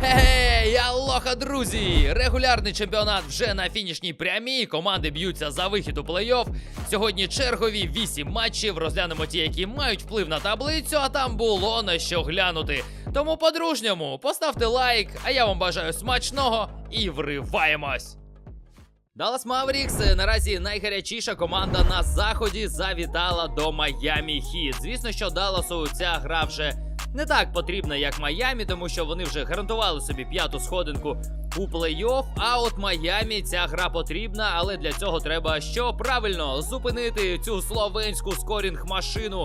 Гей, алоха, друзі! Регулярний чемпіонат вже на фінішній прямій. Команди б'ються за вихід у плей-офф. Сьогодні чергові 8 матчів. Розглянемо ті, які мають вплив на таблицю, а там було на що глянути. Тому по-дружньому поставте лайк, а я вам бажаю смачного і вриваємось! Даллас Маверікс е, наразі найгарячіша команда на заході завітала до Майамі Хіт. Звісно, що Далласу ця гра вже не так потрібна, як Майамі, тому що вони вже гарантували собі п'яту сходинку у плей-офф. А от Майамі ця гра потрібна, але для цього треба що правильно зупинити цю словенську скорінг-машину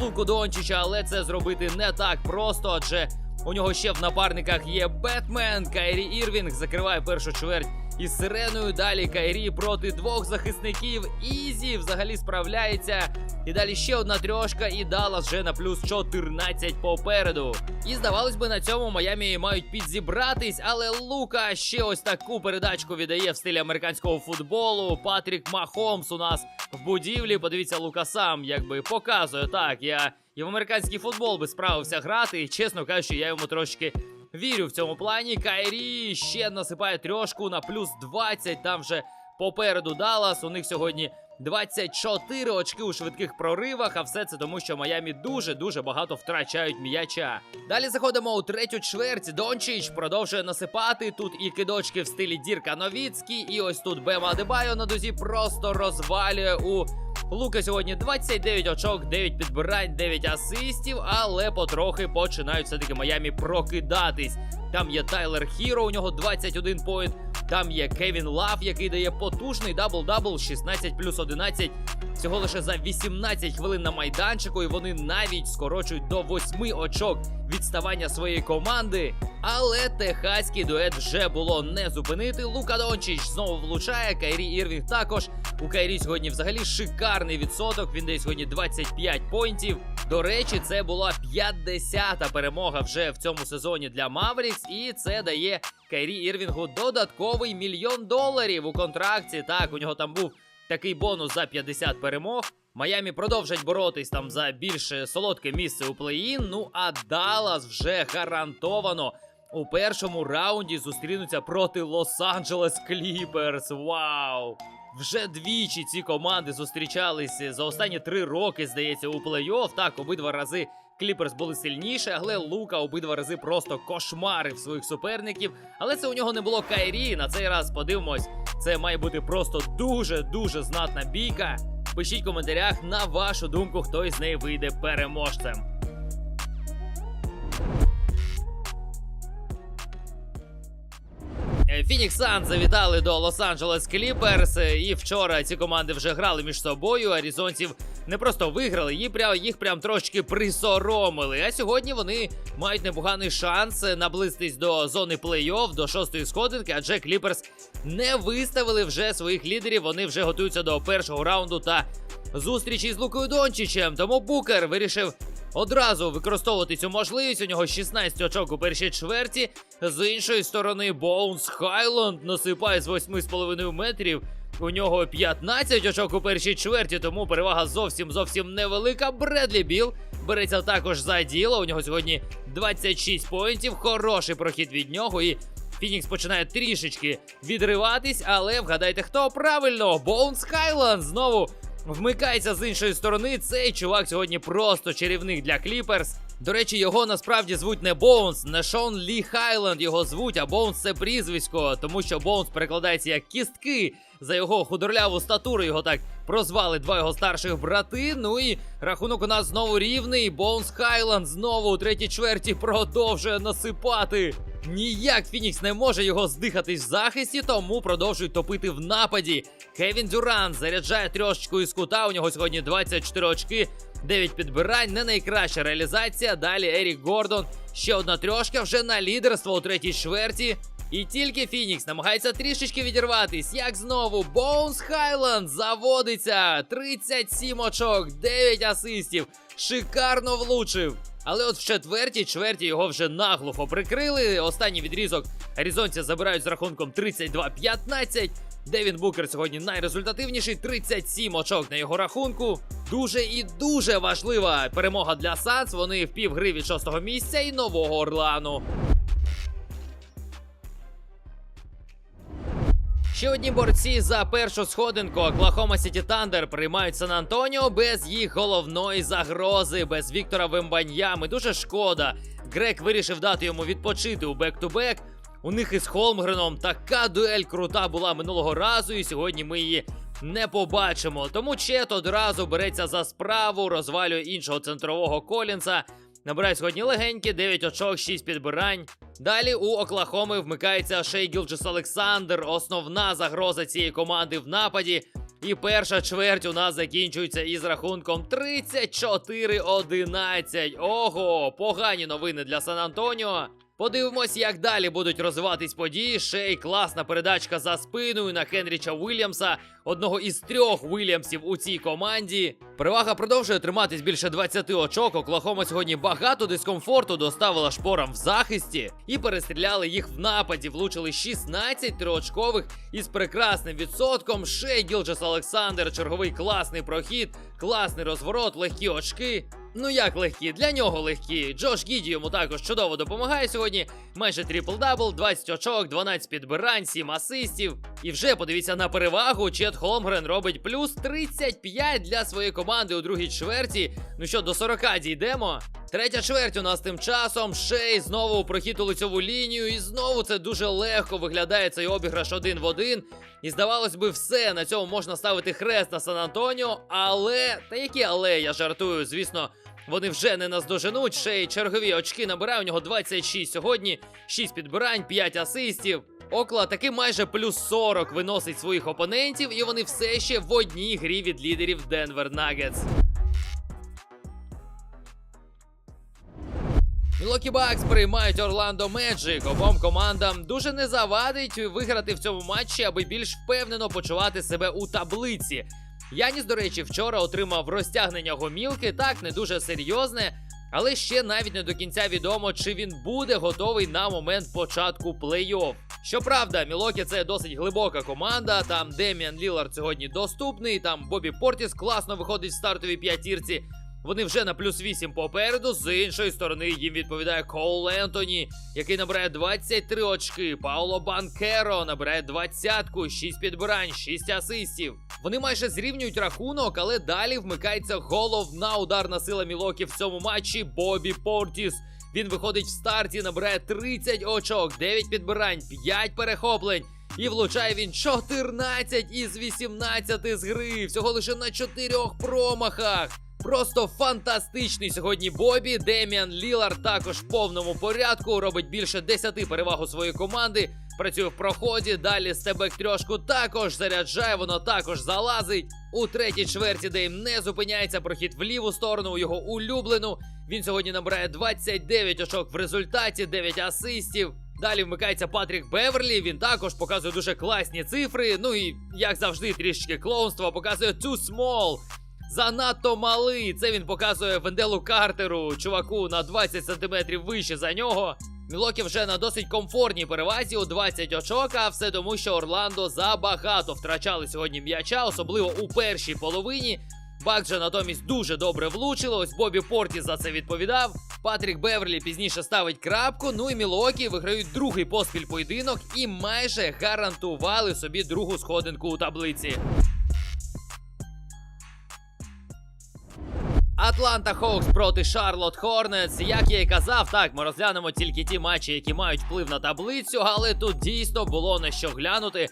Луку Дончича. Але це зробити не так просто, адже у нього ще в напарниках є Бетмен. Кайрі Ірвінг закриває першу чверть із сиреною. Далі Кайрі проти двох захисників. Ізі взагалі справляється. І далі ще одна трьошка, і Даллас вже на плюс 14 попереду. І здавалось би, на цьому Майамі мають підзібратись, але Лука ще ось таку передачку віддає в стилі американського футболу. Патрік Махомс у нас в будівлі. Подивіться, Лука сам якби показує так. Я і в американський футбол би справився грати. І чесно кажучи, я йому трошки вірю в цьому плані. Кайрі ще насипає трьошку на плюс 20. Там вже попереду Даллас. У них сьогодні 24 очки у швидких проривах. А все це тому, що Майамі дуже дуже багато втрачають м'яча. Далі заходимо у третю чверть. Дончич продовжує насипати. Тут і кидочки в стилі Дірка Новіцький. І ось тут Бема Адебайо на дозі просто розвалює у Лука сьогодні 29 очок, 9 підбирань, 9 асистів, але потрохи починають все-таки Майамі прокидатись. Там є Тайлер Хіро, у нього 21 поінт. Там є Кевін Лав, який дає потужний дабл-дабл 16 плюс 11. Всього лише за 18 хвилин на майданчику, і вони навіть скорочують до 8 очок відставання своєї команди. Але техаський дует вже було не зупинити. Лука Дончич знову влучає. Кайрі Ірвінг також. У Кайрі сьогодні взагалі шикарний відсоток. Він дає сьогодні 25 поінтів. До речі, це була 50-та перемога вже в цьому сезоні для Маверікс, і це дає Кайрі Ірвінгу додатковий мільйон доларів у контракті. Так, у нього там був такий бонус за 50 перемог. Майамі продовжать боротись там за більш солодке місце у плей-ін. Ну а Даллас вже гарантовано у першому раунді зустрінуться проти Лос-Анджелес Кліперс. Вау! Вже двічі ці команди зустрічалися за останні три роки, здається, у плей-офф. Так, обидва рази Кліперс були сильніше, але Лука обидва рази просто кошмарив своїх суперників. Але це у нього не було Кайрі. На цей раз подивимось. Це має бути просто дуже дуже знатна бійка. Пишіть в коментарях на вашу думку, хто із неї вийде переможцем. Фінікс Сан завітали до Лос-Анджелес Кліперс. І вчора ці команди вже грали між собою. Аризонців не просто виграли, їх прям, їх прям трошки присоромили. А сьогодні вони мають непоганий шанс наблизитись до зони плей-офф, до шостої сходинки. Адже Кліперс не виставили вже своїх лідерів. Вони вже готуються до першого раунду та зустрічі з Лукою Дончичем. Тому Букер вирішив одразу використовувати цю можливість. У нього 16 очок у першій чверті. З іншої сторони, Боунс Хайланд насипає з 8,5 метрів. У нього 15 очок у першій чверті, тому перевага зовсім зовсім невелика. Бредлі Біл береться також за діло. У нього сьогодні 26 поінтів. Хороший прохід від нього. І Фінікс починає трішечки відриватись, але вгадайте, хто правильно? Боунс Хайланд знову вмикається з іншої сторони. Цей чувак сьогодні просто чарівник для Кліперс. До речі, його насправді звуть не Боунс, не Шон Лі Хайленд його звуть, а Боунс це прізвисько, тому що Боунс перекладається як кістки. За його худорляву статуру його так прозвали два його старших брати. Ну і рахунок у нас знову рівний. Боунс Хайланд знову у третій чверті продовжує насипати. Ніяк Фінікс не може його здихатись в захисті, тому продовжують топити в нападі. Кевін Дюран заряджає трьошечку із кута. У нього сьогодні 24 очки, 9 підбирань. Не найкраща реалізація. Далі Ерік Гордон. Ще одна трьошка вже на лідерство у третій чверті. І тільки Фінікс намагається трішечки відірватись. Як знову Боунс Хайланд заводиться. 37 очок, 9 асистів. Шикарно влучив. Але от в четвертій чверті його вже наглухо прикрили. Останній відрізок аризонці забирають з рахунком 32-15. Девін Букер сьогодні найрезультативніший 37 очок на його рахунку. Дуже і дуже важлива перемога для Санс. Вони в півгри від шостого місця і нового Орлану. Ще одні борці за першу сходинку Оклахома Сіті Тандер приймають Сан Антоніо без їх головної загрози, без Віктора Вембаньями. Дуже шкода. Грек вирішив дати йому відпочити у бек-ту-бек. У них із Холмгреном така дуель крута була минулого разу, і сьогодні ми її не побачимо. Тому Чет одразу береться за справу, розвалює іншого центрового Колінса. Набирає сьогодні легенькі, 9 очок, 6 підбирань. Далі у Оклахоми вмикається Шей Гілджес Олександр, основна загроза цієї команди в нападі. І перша чверть у нас закінчується із рахунком 34-11. Ого, погані новини для Сан Антоніо. Подивимось, як далі будуть розвиватись події. Шей класна передачка за спиною на Хенріча Уільямса, одного із трьох Уільямсів у цій команді. Перевага продовжує триматись більше 20 очок. Оклахома сьогодні багато дискомфорту доставила шпорам в захисті і перестріляли їх в нападі. Влучили 16 триочкових із прекрасним відсотком. Шей Гілджес Олександр, черговий класний прохід, класний розворот, легкі очки. Ну як легкі? Для нього легкі. Джош Гіді йому також чудово допомагає сьогодні. Майже трипл-дабл, 20 очок, 12 підбирань, 7 асистів. І вже подивіться на перевагу. Чет Холмгрен робить плюс 35 для своєї команди у другій чверті. Ну що, до 40 дійдемо. Третя чверть у нас тим часом. Шей знову у прохід у лицьову лінію. І знову це дуже легко виглядає цей обіграш один в один. І здавалось би, все на цьому можна ставити хрест на Сан Антоніо. Але та які але я жартую, звісно. Вони вже не наздоженуть. Шей чергові очки набирає. У нього 26 сьогодні, 6 підбирань, 5 асистів. Окла таки майже плюс 40 виносить своїх опонентів, і вони все ще в одній грі від лідерів Денвер Нагетс. Мілокі Бакс приймають Орландо Меджик. Обом командам дуже не завадить виграти в цьому матчі, аби більш впевнено почувати себе у таблиці. Яніс, до речі, вчора отримав розтягнення гомілки, так не дуже серйозне, але ще навіть не до кінця відомо, чи він буде готовий на момент початку плей-офф. Щоправда, Мілокі це досить глибока команда. Там Деміан Лілард сьогодні доступний. Там Бобі Портіс класно виходить в стартовій п'ятірці. Вони вже на плюс 8 попереду. З іншої сторони їм відповідає Коул Ентоні, який набирає 23 очки. Пауло Банкеро набирає 20-ку, 6 підбирань, 6 асистів. Вони майже зрівнюють рахунок, але далі вмикається головна ударна сила Мілокі в цьому матчі Бобі Портіс. Він виходить в старті, набирає 30 очок, 9 підбирань, 5 перехоплень. І влучає він 14 із 18 з гри. Всього лише на 4 промахах. Просто фантастичний сьогодні Бобі. Деміан Лілар також в повному порядку. Робить більше 10 переваг у своєї команди. Працює в проході. Далі стебек трьошку також заряджає. Воно також залазить. У третій чверті Дейм не зупиняється. Прохід в ліву сторону у його улюблену. Він сьогодні набирає 29 очок в результаті, 9 асистів. Далі вмикається Патрік Беверлі. Він також показує дуже класні цифри. Ну і як завжди, трішечки клоунства показує too small. Занадто малий. Це він показує Венделу Картеру, чуваку на 20 сантиметрів вище за нього. Мілокі вже на досить комфортній перевазі у 20 очок, а все тому, що Орландо забагато втрачали сьогодні м'яча, особливо у першій половині. Бак же натомість дуже добре влучило. Ось Бобі Порті за це відповідав. Патрік Беверлі пізніше ставить крапку. Ну і Мілокі виграють другий поспіль поєдинок і майже гарантували собі другу сходинку у таблиці. Атланта Хоукс проти Шарлот Хорнетс. Як я і казав, так ми розглянемо тільки ті матчі, які мають вплив на таблицю, але тут дійсно було на що глянути.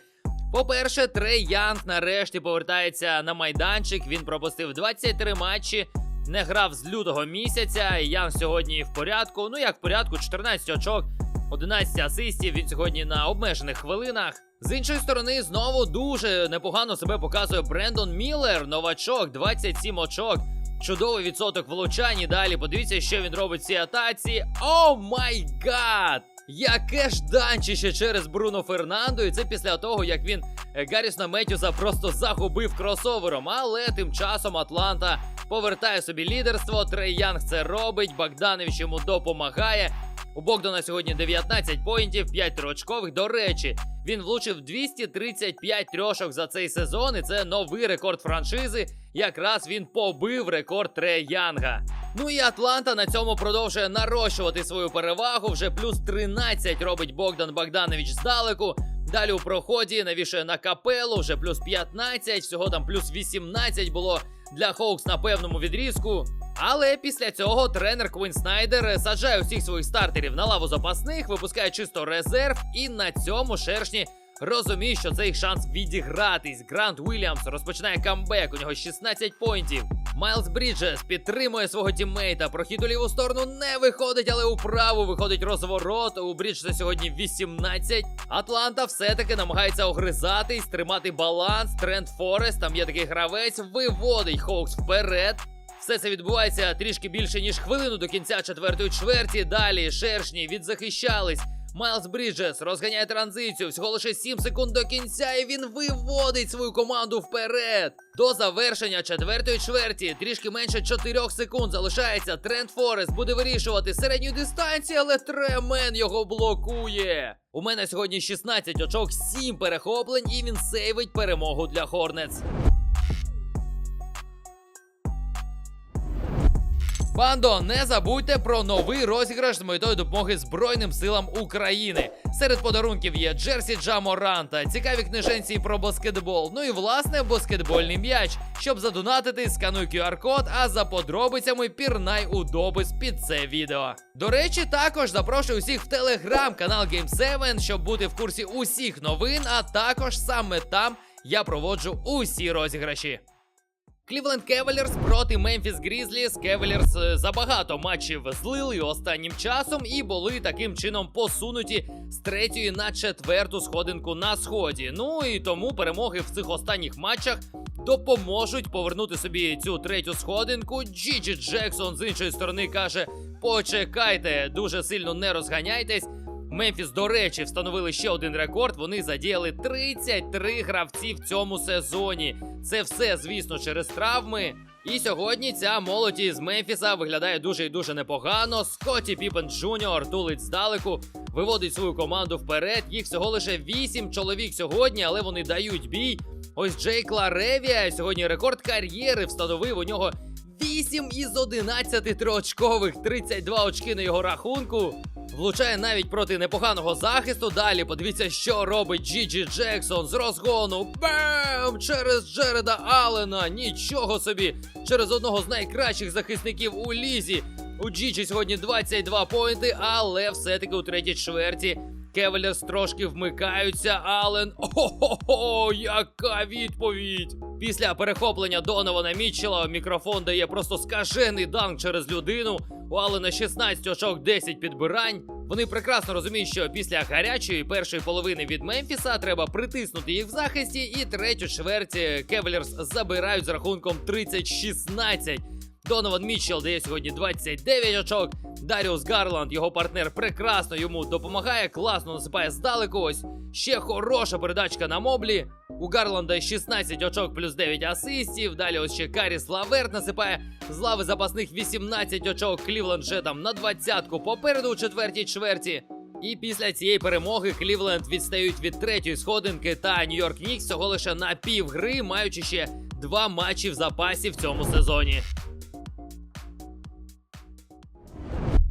По-перше, Трей Янг нарешті повертається на майданчик. Він пропустив 23 матчі, не грав з лютого місяця. Янг сьогодні в порядку. Ну як в порядку, 14 очок, 11 асистів. Він сьогодні на обмежених хвилинах. З іншої сторони, знову дуже непогано себе показує Брендон Міллер, новачок, 27 очок. Чудовий відсоток влучань. І Далі подивіться, що він робить в цій атаці. О май гад! Яке ж данчище через Бруно Фернандо, і це після того, як він е, Гаррісона Меттюса просто загубив кросовером. Але тим часом Атланта повертає собі лідерство. Трей Янг це робить. Богданович йому допомагає. У Богдана сьогодні 19 поінтів, 5 троочкових. До речі, він влучив 235 трьошок за цей сезон, і це новий рекорд франшизи. Якраз він побив рекорд Трея Янга. Ну і Атланта на цьому продовжує нарощувати свою перевагу. Вже плюс 13 робить Богдан Богданович здалеку. Далі у проході навішує на капелу, вже плюс 15, всього там плюс 18 було для Хоукс на певному відрізку. Але після цього тренер Квін Снайдер саджає усіх своїх стартерів на лаву запасних, випускає чисто резерв, і на цьому шершні розуміє, що це їх шанс відігратись. Грант Уільямс розпочинає камбек, у нього 16 поінтів. Майлз Бріджес підтримує свого тіммейта. Прохід у ліву сторону не виходить, але у праву виходить розворот. У Бріджеса сьогодні 18. Атланта все-таки намагається огризатись, тримати баланс. Тренд Форест, там є такий гравець, виводить Хоукс вперед. Все це відбувається трішки більше ніж хвилину до кінця четвертої чверті. Далі шершні відзахищались. Майлз Бріджес розганяє транзицію. Всього лише 7 секунд до кінця, і він виводить свою команду вперед. До завершення четвертої чверті трішки менше 4 секунд залишається. Тренд Форест буде вирішувати середню дистанцію, але Тремен його блокує. У мене сьогодні 16 очок, 7 перехоплень, і він сейвить перемогу для Хорнетс. Бандо, не забудьте про новий розіграш з метою допомоги Збройним силам України. Серед подарунків є Джерсі Джаморанта, цікаві книженці про баскетбол, ну і власне баскетбольний м'яч. Щоб задонатити, скануй QR-код, а за подробицями пірнай у допис під це відео. До речі, також запрошую усіх в телеграм-канал Game7, щоб бути в курсі усіх новин, а також саме там я проводжу усі розіграші. Клівленд Кевелерс проти Мемфіс Грізліс. Кевелерс е, забагато матчів злили останнім часом і були таким чином посунуті з третьої на четверту сходинку на сході. Ну і тому перемоги в цих останніх матчах допоможуть повернути собі цю третю сходинку. Джіджі Джексон з іншої сторони каже: почекайте, дуже сильно не розганяйтесь. Мемфіс, до речі, встановили ще один рекорд. Вони задіяли 33 гравці в цьому сезоні. Це все, звісно, через травми. І сьогодні ця молодь із Мемфіса виглядає дуже і дуже непогано. Скотті Піпен Джуніор тулить здалеку, виводить свою команду вперед. Їх всього лише 8 чоловік сьогодні, але вони дають бій. Ось Джейк Ларевія сьогодні рекорд кар'єри встановив у нього 8 із 11 триочкових, 32 очки на його рахунку. Влучає навіть проти непоганого захисту. Далі подивіться, що робить Джіджі Джексон з розгону. Бам! Через Джереда Аллена. Нічого собі! Через одного з найкращих захисників у лізі. У Джіджі сьогодні 22 поінти, але все-таки у третій чверті Кевелерс трошки вмикаються. Аллен. О-хо-хо, яка відповідь! Після перехоплення Донована Мітчела мікрофон дає просто скажений данк через людину. У Аллена 16 очок, 10 підбирань. Вони прекрасно розуміють, що після гарячої першої половини від Мемфіса треба притиснути їх в захисті, і третю чверть Кевелерс забирають з рахунком 30-16. Донован Мітчелл дає сьогодні 29 очок. Даріус Гарланд, його партнер, прекрасно йому допомагає, класно насипає здалеку. Ось ще хороша передачка на моблі. У Гарланда 16 очок плюс 9 асистів. Далі ось ще Каріс Лаверт насипає з лави запасних 18 очок. Клівленд вже там на 20-ку попереду у четвертій чверті. І після цієї перемоги Клівленд відстають від третьої сходинки та Нью-Йорк Нікс всього лише на пів гри, маючи ще два матчі в запасі в цьому сезоні.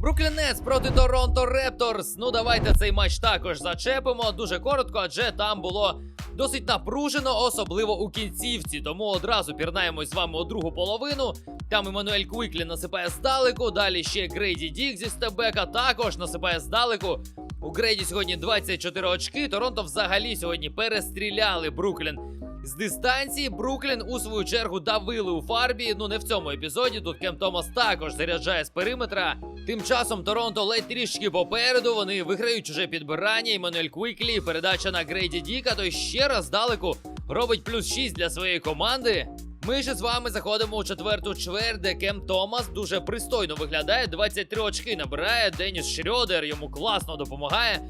Бруклін Нетс проти Торонто Репторс. Ну давайте цей матч також зачепимо. Дуже коротко, адже там було досить напружено, особливо у кінцівці. Тому одразу пірнаємось з вами у другу половину. Там Еммануель Квіклі насипає здалеку. Далі ще Грейді Дік зі стебека також насипає здалеку. У Грейді сьогодні 24 очки. Торонто взагалі сьогодні перестріляли Бруклін. З дистанції Бруклін у свою чергу давили у фарбі. Ну не в цьому епізоді. Тут Кем Томас також заряджає з периметра. Тим часом Торонто ледь трішки попереду. Вони виграють уже підбирання. Еммануель Квіклі, передача на Грейді Діка. Той ще раз здалеку робить плюс 6 для своєї команди. Ми ж з вами заходимо у четверту чверть, де Кем Томас дуже пристойно виглядає. 23 очки набирає. Деніс Шрьодер йому класно допомагає.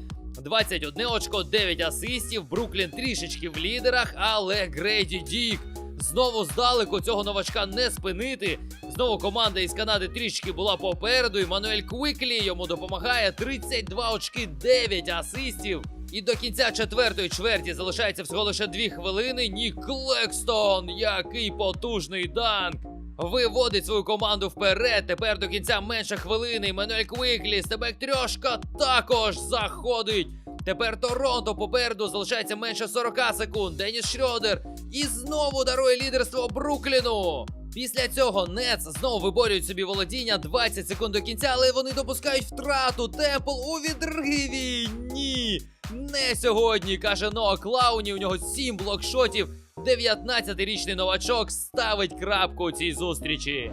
21 очко, 9 асистів. Бруклін трішечки в лідерах, але Грейді Дік знову здалеку цього новачка не спинити. Знову команда із Канади трішки була попереду. І Мануель Квіклі йому допомагає. 32 очки, 9 асистів. І до кінця четвертої чверті залишається всього лише 2 хвилини. Нік Клекстон, який потужний данк. Виводить свою команду вперед. Тепер до кінця менше хвилини. Мануель Квіклі, Стебек Трьошка також заходить. Тепер Торонто попереду залишається менше 40 секунд. Деніс Шрёдер і знову дарує лідерство Брукліну. Після цього Нец знову виборюють собі володіння 20 секунд до кінця, але вони допускають втрату. Темпл у відриві. Ні. Не сьогодні, каже Ноа Клауні. У нього 7 блокшотів. 19-річний новачок ставить крапку у цій зустрічі.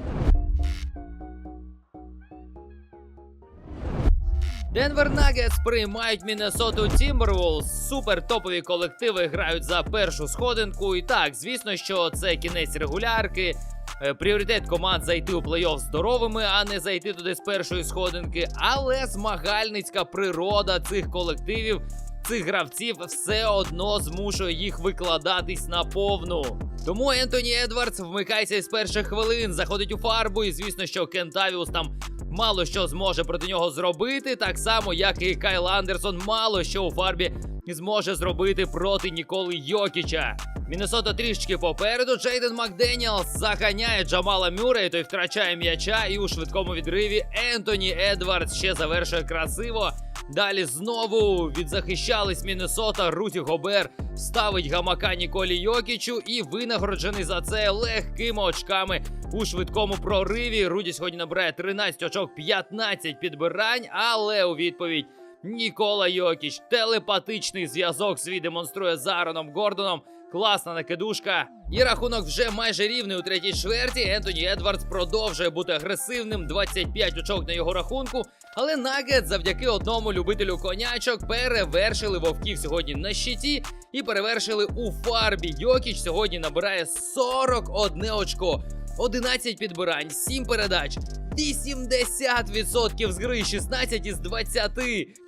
Денвер Нагетс приймають Міннесоту Тімберволс. Супер топові колективи грають за першу сходинку. І так, звісно, що це кінець регулярки. Е, Пріоритет команд зайти у плей-офф здоровими, а не зайти туди з першої сходинки. Але змагальницька природа цих колективів, цих гравців все одно змушує їх викладатись на повну. Тому Ентоні Едвардс вмикається з перших хвилин, заходить у фарбу, і звісно, що Кентавіус там мало що зможе проти нього зробити, так само, як і Кайл Андерсон, мало що у фарбі зможе зробити проти Ніколи Йокіча. Міннесота трішки попереду. Джейден Макденіалс заганяє Джамала Мюррея, той втрачає м'яча, і у швидкому відриві Ентоні Едвардс ще завершує красиво. Далі знову відзахищались Міннесота. Руті Гобер ставить гамака Ніколі Йокічу і винагороджений за це легкими очками у швидкому прориві. Руді сьогодні набирає 13 очок, 15 підбирань, але у відповідь Нікола Йокіч телепатичний зв'язок свій демонструє з Аароном Гордоном. Класна накидушка. І рахунок вже майже рівний у третій чверті. Ентоні Едвардс продовжує бути агресивним. 25 очок на його рахунку. Але Нагет завдяки одному любителю конячок перевершили вовків сьогодні на щиті і перевершили у фарбі. Йокіч сьогодні набирає 41 очко. 11 підбирань, 7 передач, 80% з гри, 16 із 20,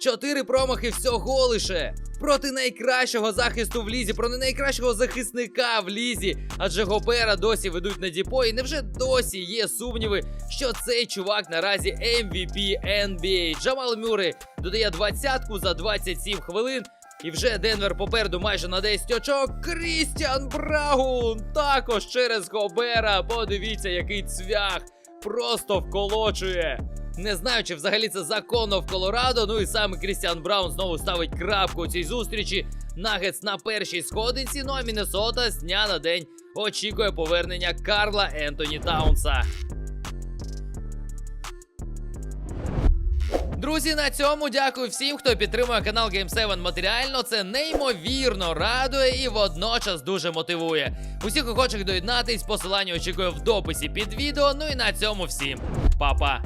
4 промахи всього лише. Проти найкращого захисту в лізі, проти найкращого захисника в лізі. Адже Гобера досі ведуть на діпо, і невже досі є сумніви, що цей чувак наразі MVP NBA. Джамал Мюррей додає двадцятку за 27 хвилин. І вже Денвер попереду майже на 10 очок. Крістіан Брагун також через Гобера. Подивіться, який цвях просто вколочує. Не знаю, чи взагалі це законно в Колорадо. Ну і саме Крістіан Браун знову ставить крапку у цій зустрічі. Нагетс на першій сходинці. Ну а Міннесота з дня на день очікує повернення Карла Ентоні Таунса. Друзі, на цьому дякую всім, хто підтримує канал Game7 матеріально. Це неймовірно радує і водночас дуже мотивує. Усіх охочих доєднатись, посилання очікую в дописі під відео. Ну і на цьому всім. Па-па!